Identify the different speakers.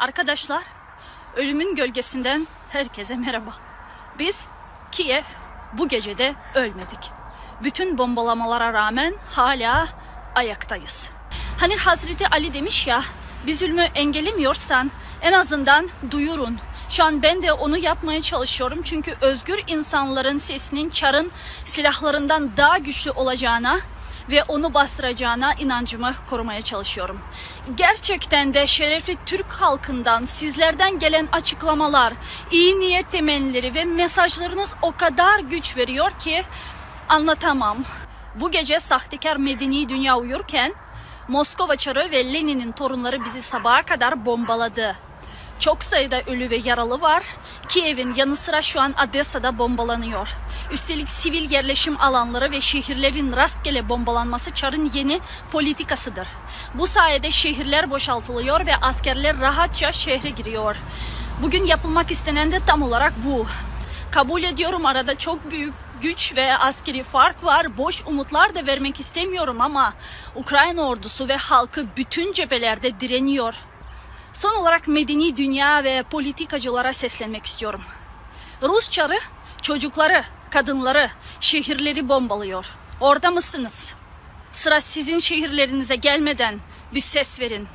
Speaker 1: Arkadaşlar, ölümün gölgesinden herkese merhaba. Biz Kiev bu gecede ölmedik. Bütün bombalamalara rağmen hala ayaktayız. Hani Hazreti Ali demiş ya, bir zulmü engellemiyorsan en azından duyurun. Şu an ben de onu yapmaya çalışıyorum çünkü özgür insanların sesinin çarın silahlarından daha güçlü olacağına ve onu bastıracağına inancımı korumaya çalışıyorum. Gerçekten de şerefli Türk halkından sizlerden gelen açıklamalar, iyi niyet temennileri ve mesajlarınız o kadar güç veriyor ki anlatamam. Bu gece sahtekar medeni dünya uyurken Moskova Çarı ve Lenin'in torunları bizi sabaha kadar bombaladı. Çok sayıda ölü ve yaralı var. Kiev'in yanı sıra şu an Odessa'da bombalanıyor. Üstelik sivil yerleşim alanları ve şehirlerin rastgele bombalanması Çar'ın yeni politikasıdır. Bu sayede şehirler boşaltılıyor ve askerler rahatça şehre giriyor. Bugün yapılmak istenen de tam olarak bu. Kabul ediyorum arada çok büyük güç ve askeri fark var. Boş umutlar da vermek istemiyorum ama Ukrayna ordusu ve halkı bütün cephelerde direniyor. Son olarak medeni dünya ve politikacılara seslenmek istiyorum. Rus çarı çocukları, kadınları, şehirleri bombalıyor. Orada mısınız? Sıra sizin şehirlerinize gelmeden bir ses verin.